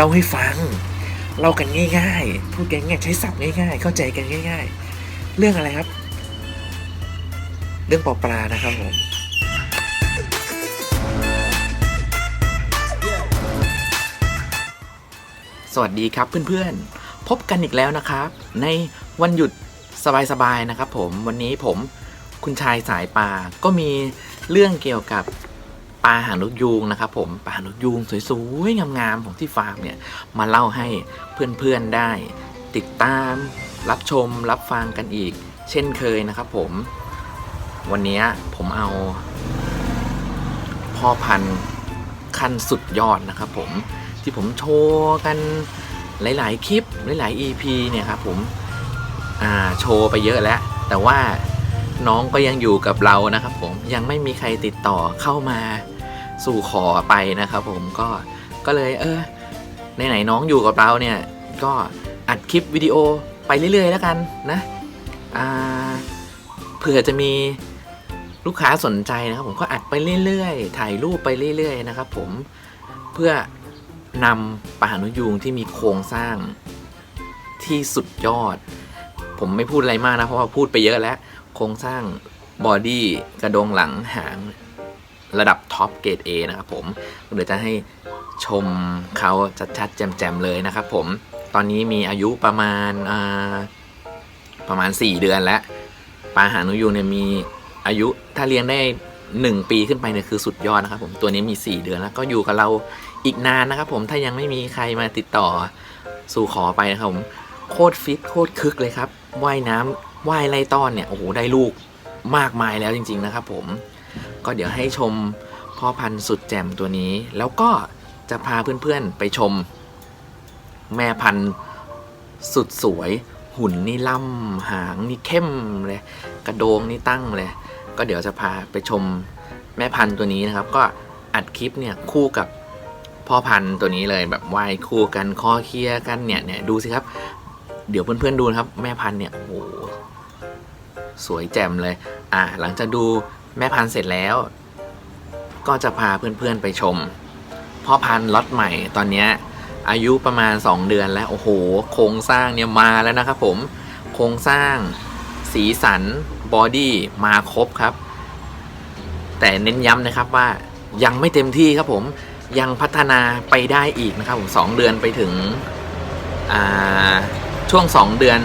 เล่าให้ฟังเล่ากันง่ายๆ พูดกันง่ายใช้ศัพท์ง่ายๆ เข้าใจกันง่าย ๆ เรื่องอะไรครับ เรื่องปอปลานะครับผมสวัสดีครับเพื่อนๆ พบกันอีกแล้วนะครับ ในวันหยุดสบายๆนะครับ ผมวันนี้ผมคุณชายสายปลาก็มีเรื่องเกี่ยวกับ ปลาหางนกยูงนะครับผมปลาหางนกยูงสวยๆงามๆของที่ฟาร์มเนี่ยมาเล่าให้เพื่อนๆได้ ติดตามรับชมรับฟังกันอีก เช่นเคยนะครับผม วันนี้ผมเอาพ่อพันธุ์ขั้นสุดยอดนะครับผมที่ผมโชว์กันหลาย ๆ คลิปหลาย ๆ EP เนี่ยครับผมโชว์ไปเยอะแล้ว แต่ว่า น้องก็ยังอยู่กับเรานะครับ ผมยังไม่มีใครติดต่อเข้ามาสู่ขอไปนะครับ ผมก็ก็เลยเออไหนๆน้องอยู่กับเราเนี่ยก็อัดคลิปวิดีโอไปเรื่อยๆแล้วกันนะเผื่อจะมีลูกค้าสนใจนะครับ ผมก็อัดไปเรื่อยๆ ถ่ายรูปไปเรื่อยๆนะครับ ผมเพื่อนำปลาหานกยูงที่มีโครงสร้างที่สุดยอด ผมไม่พูดอะไรมากนะเพราะว่าพูดไปเยอะแล้ว โครงสร้างบอดี้กระดงหลังหางระดับท็อปเกรด A นะครับผมเดี๋ยวจะให้ชมเขาชัดๆ แจ่มๆ เลยนะครับผมตอนนี้มีอายุประมาณประมาณ 4 เดือนแล้วปลาหางนกยูเนี่ยมีอายุถ้าเลี้ยงได้ 1 ปีขึ้นไปเนี่ยคือสุดยอดนะครับผมตัวนี้มี 4 เดือนแล้วก็อยู่กับเราอีกนานนะครับผมถ้ายังไม่มีใครมาติดต่อสู่ขอไปนะครับผมโคตรฟิตโคตรคึกเลยครับว่ายน้ำ ว่ายไล่ต้อนเนี่ยโอ้โหได้ลูกมากมายแล้วจริง ๆ นะครับผมก็เดี๋ยวให้ชมพ่อพันธุ์สุดแจ่มตัวนี้ แล้วก็จะพาเพื่อนๆไปชม แม่พันธุ์สุดสวยหุ่นนี่ล่ำหางนี่เข้มเลย กระโดงนี่ตั้งเลย ก็เดี๋ยวจะพาไปชมแม่พันธุ์ตัวนี้นะครับ ก็อัดคลิปเนี่ยคู่กับพ่อพันธุ์ตัวนี้เลยแบบว่ายคู่กันคอเคลียกันเนี่ยเนี่ยดูสิครับ เดี๋ยวเพื่อนๆดูนะครับ แม่พันธุ์เนี่ยโอ้โห สวยแจ่มเลย อ่า หลังจากดูแม่พันธุ์เสร็จแล้ว ก็จะพาเพื่อนๆไปชมพ่อพันธุ์ล็อตใหม่ตอนเนี้ยอายุประมาณ 2 เดือนแล้ว โอ้โห โครงสร้างเนี่ยมาแล้วนะครับผม โครงสร้างสีสันบอดี้มาครบครับ แต่เน้นย้ำนะครับว่ายังไม่เต็มที่ครับผมยังพัฒนาไปได้อีกนะครับผมสองเดือนไปถึงอ่าช่วง 2 เดือน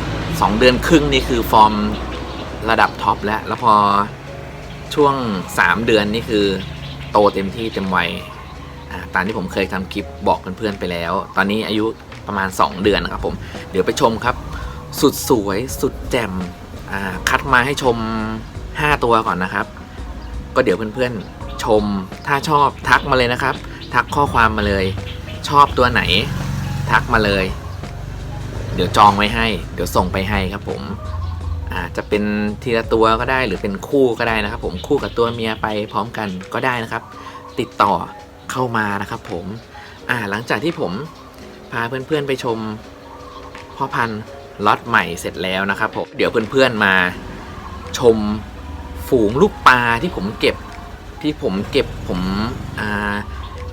2 เดือนครึ่งนี่คือฟอร์ม ระดับท็อปแล้ว แล้วพอช่วง 3 เดือนนี่คือโตเต็มที่เต็มวัยตามที่ผมเคยทำคลิปบอกเพื่อนๆไปแล้ว ตอนนี้อายุประมาณ 2 เดือนนะครับผม เดี๋ยวไปชมครับ สุดสวยสุดแจ่มคัดมาให้ชม 5 ตัวก่อนนะครับ ก็เดี๋ยวเพื่อนๆชม ถ้าชอบทักมาเลยนะครับ ทักข้อความมาเลย ชอบตัวไหน ทักมาเลย เดี๋ยวจองไว้ให้ เดี๋ยวส่งไปให้ครับผม อาจจะเป็นทีละตัวก็ได้หรือเป็นคู่ก็ได้นะครับ ผมคู่กับตัวเมียไปพร้อมกันก็ได้นะครับ ติดต่อเข้ามานะครับผมอ่าหลังจากที่ผมพาเพื่อนๆไปชมพ่อพันธุ์ล็อตใหม่เสร็จแล้วนะครับผมเดี๋ยวเพื่อนๆมาชมฝูงลูกปลาที่ผมเก็บที่ผมเก็บผมอ่า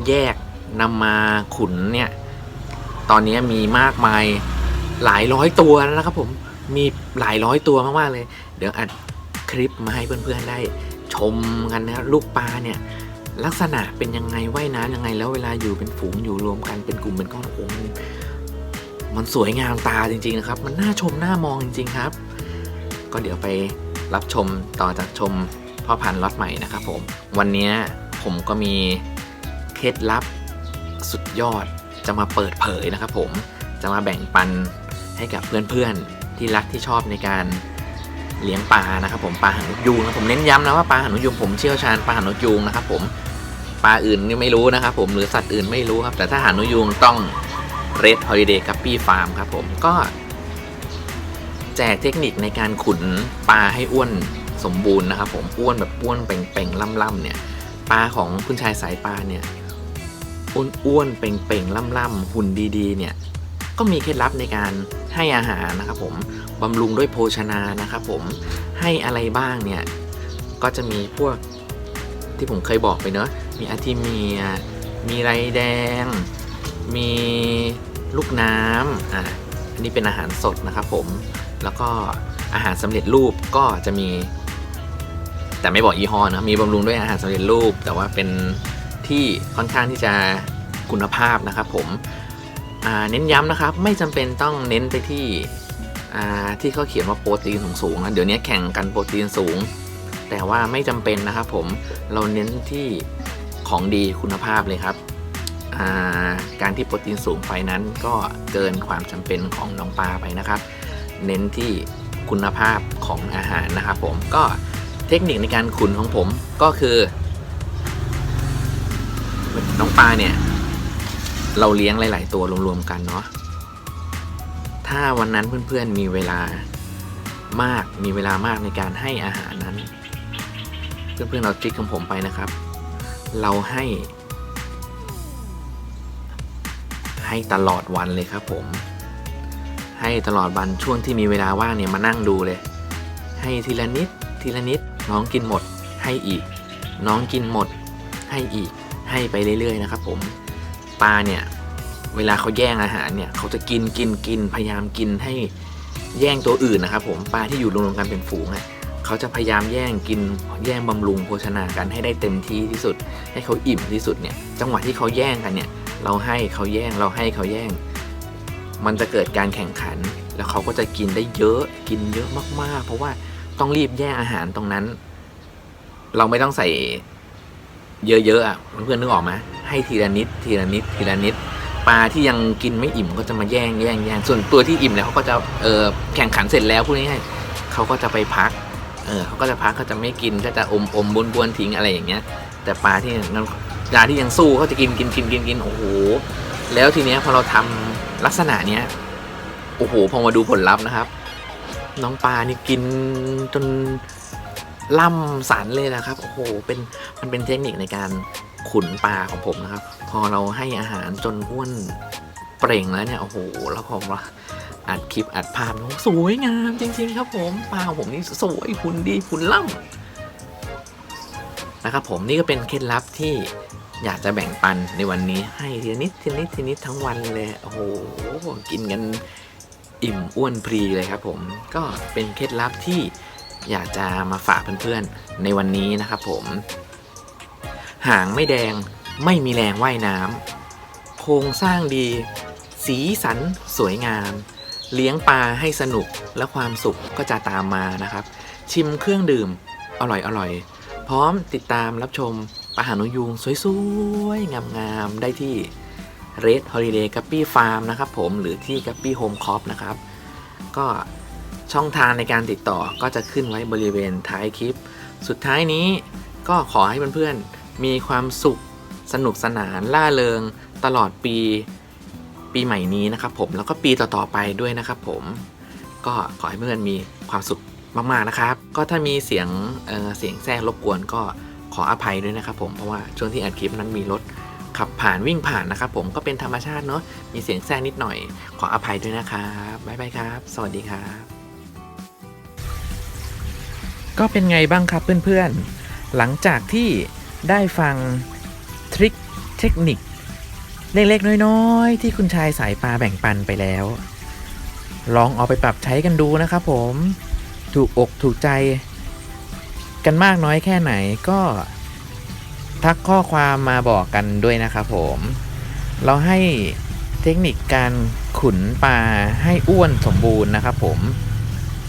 แยกนำมาขุนเนี่ย ตอนนี้มีมากมายหลายร้อยตัวแล้วนะครับผม มีหลายร้อยตัวมากๆเลย เดี๋ยวอัดคลิปมาให้เพื่อนๆได้ชมกันนะครับลูกปลาเนี่ยลักษณะเป็นยังไงว่ายน้ำยังไง แล้วเวลาอยู่เป็นฝูงอยู่รวมกันเป็นกลุ่มเป็นก้อนโอ้โหมันมันสวยงามตาจริงๆนะครับ มันน่าชมน่ามองจริง ๆครับ ก็เดี๋ยวไปรับชมต่อจากชมพ่อพันธุ์ล็อตใหม่นะครับผม วันนี้ผมก็มีเคล็ดลับสุดยอดจะมาเปิดเผยนะครับผมจะมาแบ่งปันให้กับเพื่อนๆ ที่รักที่ชอบในการเลี้ยงปลานะครับผมปลาหางนกยูงนะผมเน้นย้ำนะว่าปลาหางนกยูงผมเชี่ยวชาญปลาหางนกยูงนะครับผมปลาอื่นนี่ไม่รู้นะครับผมหรือสัตว์อื่นไม่รู้ครับ แต่ถ้าหางนกยูงต้อง Red Holiday Guppy Farm ครับผมก็ แจกเทคนิคในการขุนปลาให้อ้วนสมบูรณ์นะครับผมอ้วนแบบอ้วนเป่งๆล่ำๆเนี่ยปลาของคุณชายสายปลาเนี่ยอ้วนอ้วนๆเป่งๆล่ำๆหุ่นดีๆ เนี่ย ก็มีเคล็ดลับในการให้อาหารนะครับผมบำรุงด้วยโภชนานะครับผมให้อะไรบ้างเนี่ย ก็จะมีพวกที่ผมเคยบอกไปเนอะมีอาทิเมีย มีไรแดง มีลูกน้ำอะอันนี้เป็นอาหารสดนะครับผมแล้วก็อาหารสำเร็จรูปก็จะมี แต่ไม่บอกยี่ห้อนะมีบำรุงด้วยอาหารสำเร็จรูป แต่ว่าเป็นที่ค่อนข้างที่จะคุณภาพนะครับผม เน้นย้ำนะครับ ไม่จำเป็นต้องเน้นไปที่ที่เขาเขียนว่าโปรตีนสูงๆนะเดี๋ยวนี้แข่งกันโปรตีนสูง แต่ว่าไม่จำเป็นนะครับผมเราเน้นที่ของดีคุณภาพเลยครับาการที่โปรตีนสูงไปนั้นก็เกินความจำเป็นของน้องปลาไปนะครับ เน้นที่คุณภาพของอาหารนะครับผมก็เทคนิคในการขุนของผมก็คือ น้องปลาเนี่ย เราเลี้ยงหลาย ๆ ตัวรวม ๆ กันเนาะถ้าวันนั้นเพื่อน ๆ มีเวลามากมีเวลามากในการให้อาหารนั้น เพื่อน ๆ เราทริคของผมไปนะครับ เราให้ ให้ตลอดวันเลยครับผม ให้ตลอดวันช่วงที่มีเวลาว่างเนี่ยมานั่งดูเลย ให้ทีละนิดทีละนิดน้องกินหมดให้อีก น้องกินหมดให้อีกให้ไปเรื่อย ๆ นะครับผม ปลาเนี่ย เวลาเขาแย่งอาหารเนี่ยเขาจะกินกินกินพยายามกินให้แย่งตัวอื่นนะครับผมปลาที่อยู่รวมๆกันเป็นฝูงอะเขาจะพยายามแย่งกินแย่งบำรุงโภชนากันให้ได้เต็มที่ที่สุด ให้เขาอิ่มที่สุดเนี่ย จังหวะที่เขาแย่งกันเนี่ย เราให้เขาแย่งเราให้เขาแย่ง มันจะเกิดการแข่งขัน แล้วเขาก็จะกินได้เยอะกินเยอะมากๆ เพราะว่าต้องรีบแย่งอาหารตรงนั้น เราไม่ต้องใส่ เยอะๆอะเพื่อนนึกออกไหมให้ทีละนิดทีละนิดทีละนิดปลาที่ยังกินไม่อิ่มก็จะมาแย่งแย่งแย่งส่วนตัวที่อิ่มแล้วเขาก็จะเออแข่งขันเสร็จแล้วพูดง่ายๆเขาก็จะไปพักเออเขาก็จะพักเขาจะไม่กินก็จะอมอมบนบวนทิ้งอะไรอย่างเงี้ย แต่ปลาที่นั้นปลาที่ยังสู้เขาจะกินกินกินกินกินโอ้โหแล้วทีเนี้ยพอเราทำลักษณะเนี้ยโอ้โหพอมาดูผลลัพธ์นะครับ น้องปลานี่กินจน ล่ำสันเลยนะครับ โอ้โห เป็นมันเป็นเทคนิคในการขุนปลาของผมนะครับ พอเราให้อาหารจนอ้วนเปล่งแล้วเนี่ย โอ้โห แล้วพอมาอัดคลิปอัดภาพโอ้สวยงามจริง ๆ ครับผม ปลาของผมนี่สวยหุ่นดีหุ่นล่ำนะครับผมนี่ก็เป็นเคล็ดลับที่อยากจะแบ่งปันในวันนี้ให้ทีนิดทีนิดทีนิดทั้งวันเลย โอ้โห กินกันอิ่มอ้วนพรีเลยครับผม ก็เป็นเคล็ดลับที่ อยากจะมาฝากเพื่อนๆ ในวันนี้นะครับผม หางไม่แดงไม่มีแรงว่ายน้ำโครงสร้างดี สีสันสวยงาม เลี้ยงปลาให้สนุกและความสุขก็จะตามมานะครับ ชิมเครื่องดื่มอร่อยๆพร้อมติดตามรับชมปลาหานุยูงสวยๆ งามๆ ได้ที่ Red Holiday Guppy Farm นะครับผมหรือที่ Guppy Home Corp นะครับ ก็ ช่องทางในการติดต่อก็จะขึ้นไว้บริเวณท้ายคลิป สุดท้ายนี้ก็ขอให้เพื่อนๆ มีความสุขสนุกสนานล่าเริง ตลอดปีปีใหม่นี้นะครับผมแล้วก็ปีต่อๆไปด้วยนะครับผมก็ขอให้เพื่อนๆมีความสุขมากๆนะครับ ก็ถ้ามีเสียงเเสียงแทรกรบกวนก็ขออภัยด้วยนะครับผมเพราะว่าช่วงที่อัดคลิปนั้นมีรถขับผ่านวิ่งผ่านนะครับผมก็เป็นธรรมชาติเนาะมีเสียงแทรกนิดหน่อย ขออภัยด้วยนะครับบ๊ายบายครับ สวัสดีครับ ก็เป็นไงบ้างครับเพื่อนๆ หลังจากที่ได้ฟังทริคเทคนิค เล็กๆ น้อยๆ ที่คุณชายสายปลาแบ่งปันไปแล้ว ลองเอาไปปรับใช้กันดูนะครับผม ถูกอกถูกใจ กันมากน้อยแค่ไหนก็ทักข้อความมาบอกกันด้วยนะครับผม เราให้เทคนิคการขุนปลาให้อ้วนสมบูรณ์นะครับผม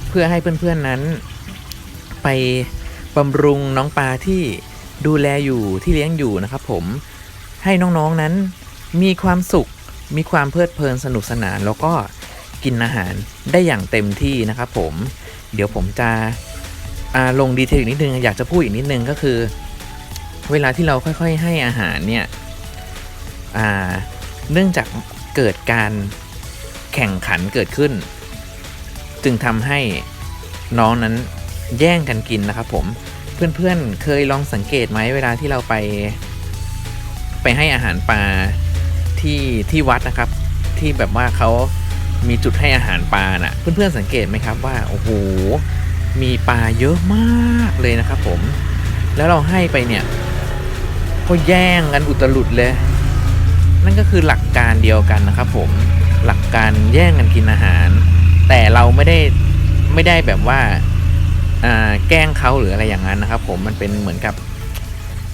เพื่อให้เพื่อนๆนั้น ไปบำรุงน้องปลาที่ดูแลอยู่ที่เลี้ยงอยู่นะครับผมให้น้องๆนั้นมีความสุข มีความเพลิดเพลินสนุกสนาน แล้วก็กินอาหารได้อย่างเต็มที่นะครับผมเดี๋ยวผมจะลงดีเทลอีกนิดนึงอยากจะพูดอีกนิดนึงก็คือ เวลาที่เราค่อยๆ ให้อาหารเนี่ยเนื่องจากเกิดการแข่งขันเกิดขึ้น จึงทำให้น้องนั้น แย่งกันกินนะครับผมเพื่อนๆเคยลองสังเกตไหมเวลาที่เราไป ไปให้อาหารปลาที่ที่วัดนะครับ ที่แบบว่าเขามีจุดให้อาหารปลาน่ะ เพื่อนๆสังเกตไหมครับว่าโอ้โหมีปลาเยอะมากเลยนะครับผม แล้วเราให้ไปเนี่ยก็แย่งกันอุตลุดเลย นั่นก็คือหลักการเดียวกันนะครับ ผมหลักการแย่งกันกินอาหาร แต่เราไม่ได้ไม่ได้แบบว่า แกล้งเขาหรืออะไรอย่างนั้นนะครับ ผมมันเป็นเหมือนกับ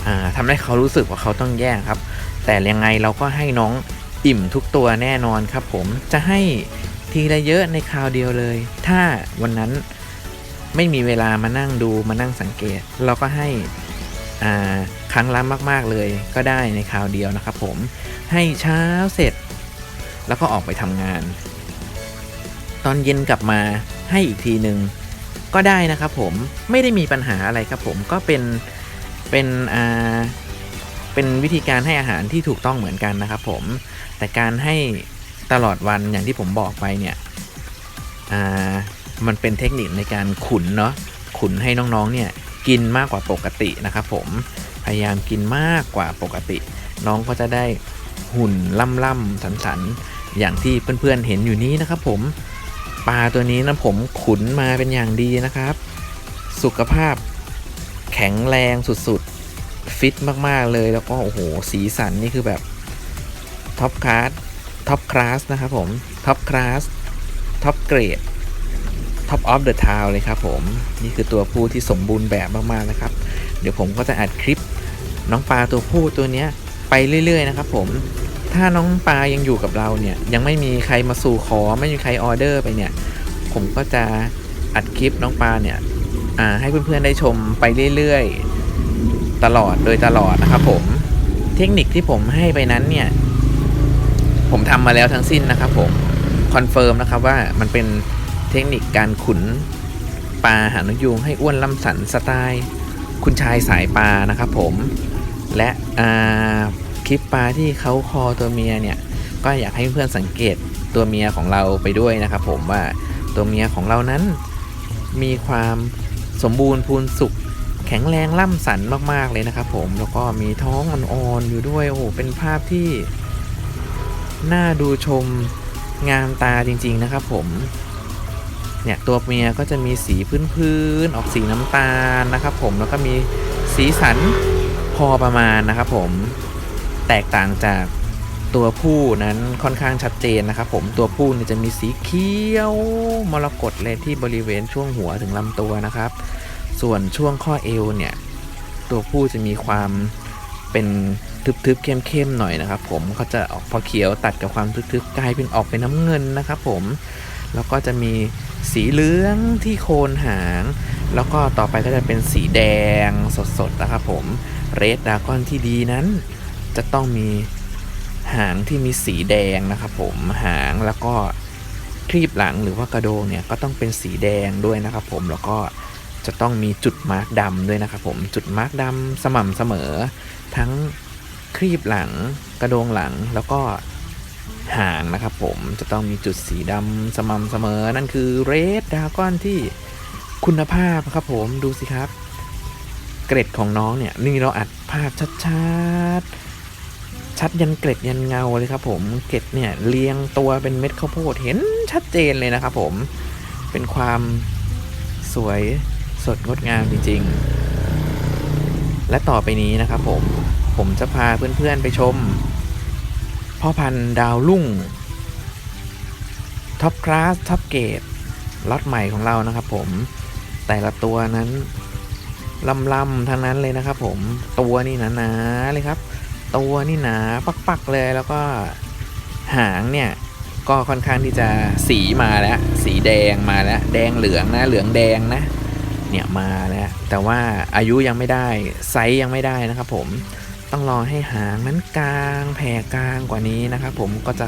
อ่าทำให้เขารู้สึกว่าเขาต้องแย่งครับ แต่ยังไงเราก็ให้น้องอิ่มทุกตัวแน่นอนครับผมจะให้ทีละเยอะในคราวเดียวเลย ถ้าวันนั้นไม่มีเวลามานั่งดูมานั่งสังเกต เราก็ให้ครั้งละมาก ๆ เลยก็ได้ในคราวเดียวนะครับผมให้เช้าเสร็จ แล้วก็ออกไปทำงาน ตอนเย็นกลับมาให้อีกทีหนึ่ง ก็ได้นะครับผมไม่ได้มีปัญหาอะไรครับผมก็เป็นเป็นอ่าเป็นวิธีการให้อาหารที่ถูกต้องเหมือนกันนะครับผมแต่การให้ตลอดวันอย่างที่ผมบอกไปเนี่ยอ่ามันเป็นเทคนิคในการขุนเนาะขุนให้น้องๆเนี่ยกินมากกว่าปกตินะครับผมพยายามกินมากกว่าปกติ น้องก็จะได้หุ่นล่ำล่ำสันสันอย่างที่เพื่อนๆเห็นอยู่นี้นะครับผม ปลาตัวนี้นะผมขุนมาเป็นอย่างดีนะครับ สุขภาพแข็งแรงสุดๆ ฟิตมากๆเลยแล้วก็โอ้โหสีสันนี่คือแบบท็อปคลาสท็อปคลาสนะครับผมท็อปคลาสท็อปเกรดท็อปออฟเดอะทาวเลยครับผม นี่คือตัวผู้ที่สมบูรณ์แบบมาก ๆ นะครับ เดี๋ยวผมก็จะอัดคลิปน้องปลาตัวผู้ตัวเนี้ยไปเรื่อย ๆ นะครับผม ถ้าน้องปลายังอยู่กับเราเนี่ย ยังไม่มีใครมาสู่ขอไม่มีใครออเดอร์ไปเนี่ย ผมก็จะอัดคลิปน้องปลาเนี่ยให้เพื่อนๆได้ชมไปเรื่อยๆ ตลอดโดยตลอดนะครับผมเทคนิคที่ผมให้ไปนั้นเนี่ย ผมทำมาแล้วทั้งสิ้นนะครับผมคอนเฟิร์มนะครับว่ามันเป็นเทคนิคการขุนปลาหางนกยูงให้อ้วนลำสันสไตล์ คุณชายสายปลานะครับผมและอ่า คลิปปลาที่เขาคอตัวเมียเนี่ยก็อยากให้เพื่อนสังเกตตัวเมียของเราไปด้วยนะครับ ผมว่าตัวเมียของเรานั้น มีความสมบูรณ์พูนสุข แข็งแรงล่ำสันมากๆเลยนะครับ ผมแล้วก็มีท้องอ่อนๆอยู่ด้วยโอ้โหเป็นภาพที่น่าดูชมงามตาจริง ๆนะครับ ผมเนี่ยตัวเมียก็จะมีสีพื้นๆออกสีน้ำตาลนะครับ ผมแล้วก็มีสีสันพอประมาณนะครับ ผม แตกต่างจากตัวผู้นั้นค่อนข้างชัดเจนนะครับผมตัวผู้เนี่ยจะมีสีเขียวมรกตเลยที่บริเวณช่วงหัวถึงลำตัวนะครับ ส่วนช่วงข้อเอวเนี่ย ตัวผู้จะมีความเป็นทึบๆเข้มๆหน่อยนะครับ ผมเขาจะออกพอเขียวตัดกับความทึบๆกลายเป็นออกเป็นน้ำเงินนะครับ ผมแล้วก็จะมีสีเหลืองที่โคนหาง แล้วก็ต่อไปก็จะเป็นสีแดงสดๆนะครับผมเรดดากอนที่ดีนั้น จะต้องมีหางที่มีสีแดงนะครับผมหางแล้วก็ครีบหลังหรือว่ากระโดงเนี่ยก็ต้องเป็นสีแดงด้วยนะครับผมแล้วก็จะต้องมีจุดมาร์กดำด้วยนะครับผมจุดมาร์กดำสม่ำเสมอ ทั้งครีบหลังกระโดงหลังแล้วก็หางนะครับผมจะต้องมีจุดสีดำสม่ำเสมอ นั่นคือเรดดากอนที่คุณภาพครับผมดูสิครับ เกร็ดของน้องเนี่ยนี่เราอัดภาพชัดๆ ชัดยันเกร็ดยันเงาเลยครับผมเกร็ดเนี่ยเรียงตัวเป็นเม็ดข้าวโพดเห็นชัดเจนเลยนะครับผมเป็นความสวยสดงดงามจริงๆ และต่อไปนี้นะครับผมผมจะพาเพื่อนๆไปชม พ่อพันธุ์ดาวรุ่งท็อปคลาสท็อปเกรดล็อตใหม่ของเรานะครับผมแต่ละตัวนั้นลำๆทั้งนั้นเลยนะครับผมตัวนี่หนาๆเลยครับ ตัวนี่หนาปักๆเลยแล้วก็หางเนี่ยก็ค่อนข้างที่จะสีมาแล้ว สีแดงมาแล้ว แดงเหลืองนะ เหลืองแดงนะ เนี่ยมาแล้ว แต่ว่าอายุยังไม่ได้ไซส์ยังไม่ได้นะครับ ผมต้องรอให้หางนั้นกลางแผ่กลางกว่านี้นะครับ ผมก็จะ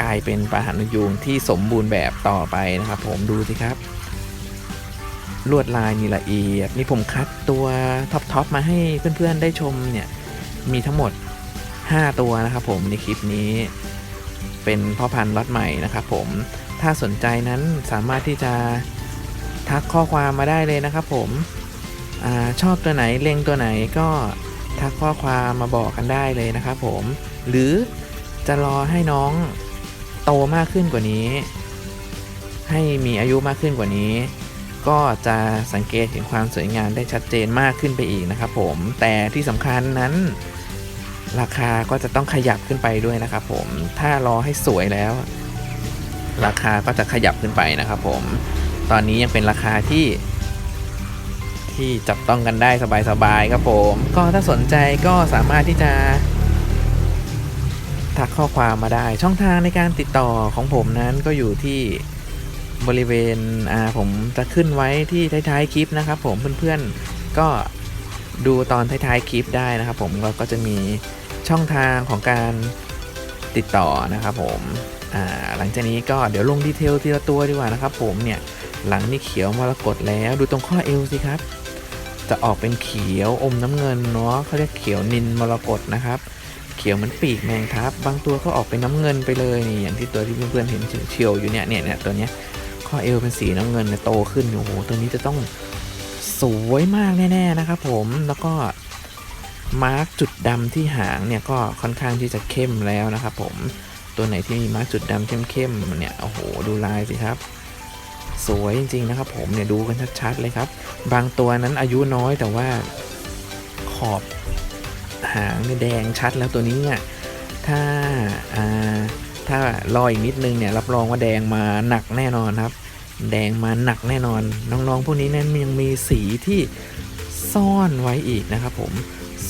กลายเป็นปลาหางนกยูงที่สมบูรณ์แบบต่อไปนะครับ ผมดูสิครับ ลวดลายมีละเอียดนี่ผมคัดตัวท็อปๆมาให้เพื่อนๆได้ชมเนี่ยมีทั้งหมด 5 ตัวนะครับผมในคลิปนี้ เป็นพ่อพันธุ์ล็อตใหม่นะครับผมถ้าสนใจนั้นสามารถที่จะทักข้อความมาได้เลยนะครับผมอชอบตัวไหนเล็งตัวไหนก็ทักข้อความมาบอกกันได้เลยนะครับผมหรือจะรอให้น้องโตมากขึ้นกว่านี้ ให้มีอายุมากขึ้นกว่านี้ ก็จะสังเกตเห็นความสวยงามได้ชัดเจนมากขึ้นไปอีกนะครับผมแต่ที่สำคัญนั้น ราคาก็จะต้องขยับขึ้นไปด้วยนะครับ ผมถ้ารอให้สวยแล้ว ราคาก็จะขยับขึ้นไปนะครับ ผมตอนนี้ยังเป็นราคาที่ ที่จับต้องกันได้สบายๆครับผม ก็ถ้าสนใจก็สามารถที่จะทักข้อความมาได้ช่องทางในการติดต่อของผมนั้นก็อยู่ที่บริเวณอ่าผมจะขึ้นไว้ที่ท้ายๆคลิปนะครับ ผมเพื่อนๆก็ดูตอนท้ายๆคลิปได้นะครับ ผมก็ก็จะมี ช่องทางของการติดต่อนะครับผมหลังจากนี้ก็เดี๋ยวลงดีเทลทีละตัวดีกว่านะครับผมเนี่ยหลังนี่เขียวมรกตแล้วดูตรงข้อเอวสิครับ จะออกเป็นเขียวอมน้ำเงินเนาะเขาเรียกเขียวนินมรกตนะครับ เขียวเหมือนปีกแมงทับบางตัวก็ออกเป็นน้ำเงินไปเลยนี่อย่างที่ตัวที่เพื่อนๆเห็นเฉียวอยู่เนี่ยเนี่ยเนี่ยตัวเนี้ยข้อเอวเป็นสีน้ำเงินเนี่ยโตขึ้นโอ้โหตัวนี้จะต้องสวยมากแน่ๆนะครับผมแล้วก็ มาร์กจุดดำที่หางเนี่ยก็ค่อนข้างที่จะเข้มแล้วนะครับผมตัวไหนที่มีมาร์กจุดดำเข้มๆเนี่ยโอ้โหดูลายสิครับ สวยจริงๆนะครับ ผมเนี่ยดูกันชัดๆเลยครับ บางตัวนั้นอายุน้อยแต่ว่าขอบหางเนี่ยแดงชัดแล้วตัวนี้เนี่ยถ้าอ่าถ้ารออีกนิดนึงเนี่ยรับรองว่าแดงมาหนักแน่นอนครับ แดงมาหนักแน่นอนน้องๆพวกนี้นั้นยังมีสีที่ซ่อนไว้อีกนะครับผม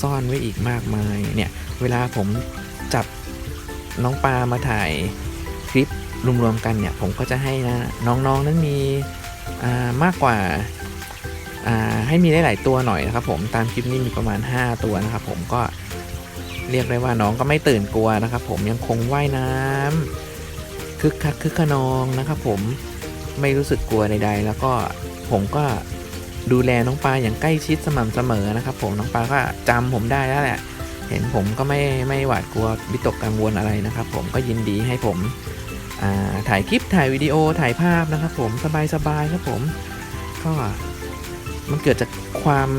ซ่อนไว้อีกมากมายเนี่ยเวลาผมจับน้องปลามาถ่ายคลิปรวมๆกันเนี่ยผมก็จะให้นะน้องๆนั้นมีมากกว่าให้มีได้หลายตัวหน่อยนะครับผมตามคลิปนี้มีประมาณ 5 ตัวนะครับผมก็เรียกได้ว่าน้องก็ไม่ตื่นกลัวนะครับผมยังคงว่ายน้ำคึกคักคึกขนองนะครับผมไม่รู้สึกกลัวใดๆ แล้วก็ผมก็ ดูแลน้องปลาอย่างใกล้ชิดสม่ำเสมอนะครับ ผมน้องปลาก็จำผมได้แล้วแหละ เห็นผมก็ไม่ไม่หวาดกลัววิตกกังวลอะไรนะครับ ผมก็ยินดีให้ผมถ่ายคลิปถ่ายวิดีโอถ่ายภาพนะครับ ผมสบายๆครับผมก็มันเกิดจากความ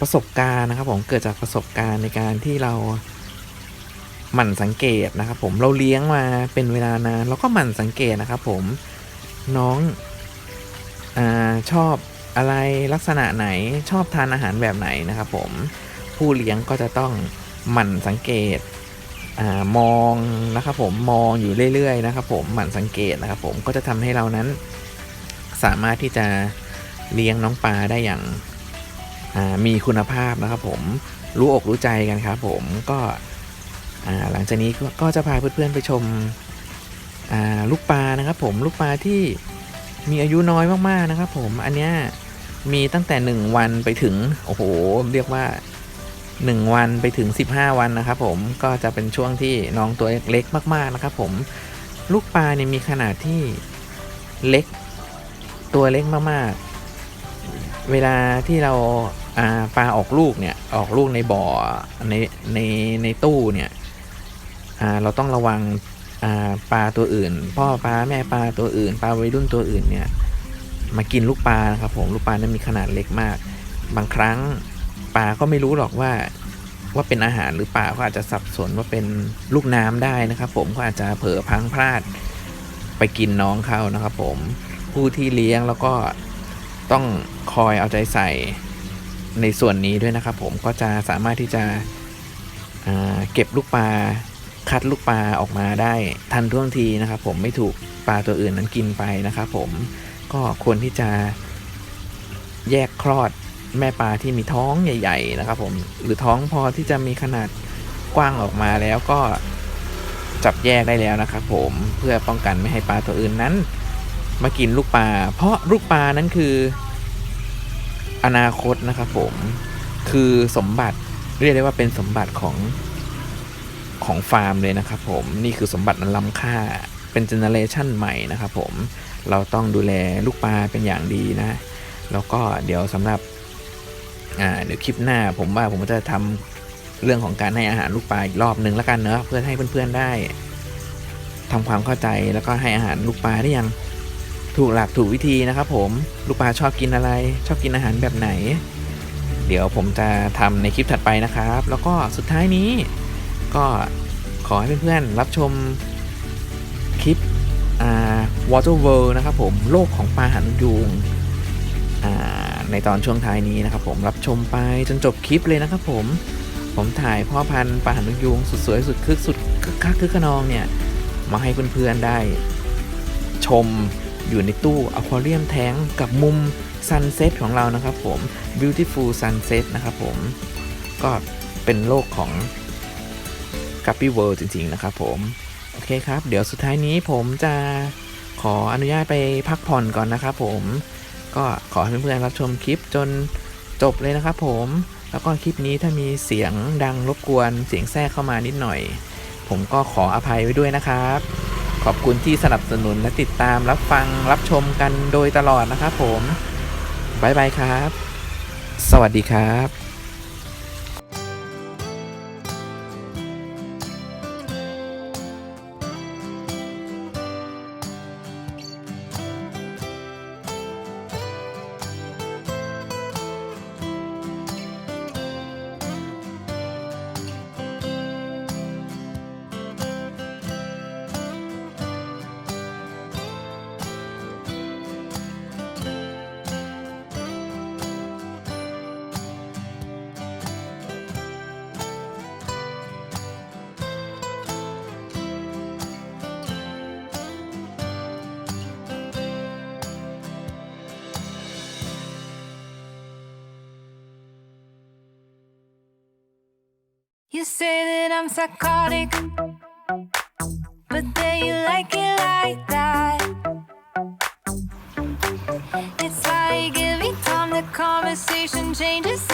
ประสบการณ์นะครับ ผมเกิดจากประสบการณ์ในการที่เราหมั่นสังเกตนะครับ ผมเราเลี้ยงมาเป็นเวลานานเราก็หมั่นสังเกตนะครับ ผมน้องอชอบ อะไรลักษณะไหนชอบทานอาหารแบบไหนนะครับผมผู้เลี้ยงก็จะต้องหมั่นสังเกตอมองนะครับผมมองอยู่เรื่อยๆนะครับผมหมั่นสังเกตนะครับผมก็จะทำให้เรานั้น สามารถที่จะเลี้ยงน้องปลาได้อย่างามีคุณภาพนะครับผมรู้อกรู้ใจกันครับผมก็หลังจากนี้ก็จะพาเพื่อนๆไปชมลูกปลานะครับผมลูกปลาที่มีอายุน้อยมากๆนะครับผมอันเนี้ย มีตั้งแต่ 1 วันไปถึง โอ้โห เรียกว่า 1 วันไปถึง 15 วันนะครับผมก็จะเป็นช่วงที่น้องตัวเล็กมากๆนะครับผมลูกปลาเนี่ยมีขนาดที่เล็กตัวเล็กมากๆ เวลาที่เราปลาออกลูกเนี่ยออกลูกในบ่อในในในตู้เนี่ยเราต้องระวังปลาตัวอื่น พ่อปลาแม่ปลาตัวอื่นปลาวัยรุ่นตัวอื่นเนี่ย มากินลูกปลานะครับผมลูกปลานั้นมีขนาดเล็กมาก บางครั้งปลาก็ไม่รู้หรอกว่าว่าเป็นอาหารหรือเปล่าก็อาจจะสับสนว่าเป็นลูกน้ำได้นะครับ ผมก็อาจจะเผลอพังพลาดไปกินน้องเขานะครับ ผมผู้ที่เลี้ยงแล้วก็ต้องคอยเอาใจใส่ในส่วนนี้ด้วยนะครับ ผมก็จะสามารถที่จะเก็บลูกปลาคัดลูกปลาออกมาได้ทันท่วงทีนะครับ ผมไม่ถูกปลาตัวอื่นนั้นกินไปนะครับ ผม ก็ควรที่จะแยกคลอดแม่ปลาที่มีท้องใหญ่ ๆ นะครับ ผมหรือท้องพอที่จะมีขนาดกว้างออกมาแล้วก็จับแยกได้แล้วนะครับผมเพื่อป้องกันไม่ให้ปลาตัวอื่นนั้น มากินลูกปลาเพราะลูกปลานั้นคือ อนาคตนะครับผมคือสมบัติเรียกได้ว่าเป็นสมบัติของของฟาร์มเลยนะครับผมนี่คือสมบัติอันล้ำค่าเป็นเจเนอเรชันใหม่นะครับผม เราต้องดูแลลูกปลาเป็นอย่างดีนะ แล้วก็เดี๋ยวสำหรับอ่าเดี๋ยวคลิปหน้าผมว่าผมจะทำเรื่องของการให้อาหารลูกปลาอีกรอบนึงแล้วกันเนอะเพื่อให้เพื่อนๆได้ทำความเข้าใจแล้วก็ให้อาหารลูกปลาได้ย่างถูกหลักถูกวิธีนะครับ ผมลูกปลาชอบกินอะไร ชอบกินอาหารแบบไหน เดี๋ยวผมจะทำในคลิปถัดไปนะครับ แล้วก็สุดท้ายนี้ ก็ขอให้เพื่อนๆรับชมคลิป Water World นะครับผมโลกของปลาหันยูงในตอนช่วงท้ายนี้นะครับผมรับชมไปจนจบคลิปเลยนะครับผมผมถ่ายพ่อพันธุ์ปลาหางนยูงสุดสวยสุดคึกสุดคึกคักคึกขนองเนี่ยมาให้เพื่อนๆได้ ชมอยู่ในตู้อควาเรียมแท้งกับมุมซันเซ็ตของเรานะครับผม beautiful sunset นะครับผม ก็เป็นโลกของ g u p p y World จริง ๆ นะครับผม โอเคครับ เดี๋ยวสุดท้ายนี้ผมจะ ขออนุญาตไปพักผ่อนก่อนนะครับผม ก็ขอให้เพื่อนๆรับชมคลิปจนจบเลยนะครับผม แล้วก็คลิปนี้ถ้ามีเสียงดังรบกวนเสียงแทรกเข้ามานิดหน่อย ผมก็ขออภัยไว้ด้วยนะครับ ขอบคุณที่สนับสนุนและติดตามรับฟังรับชมกันโดยตลอดนะครับผมบายบายครับ สวัสดีครับ Say that I'm psychotic, but then you like it like that. It's like every time the conversation changes,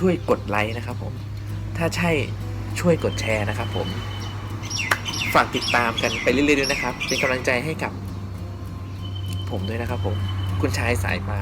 ช่วยกดไลค์นะครับผม ถ้าใช่ช่วยกดแชร์นะครับผม ฝากติดตามกันไปเรื่อยๆด้วยนะครับ เป็นกำลังใจให้กับ ผมด้วยนะครับผม คุณชายสายมา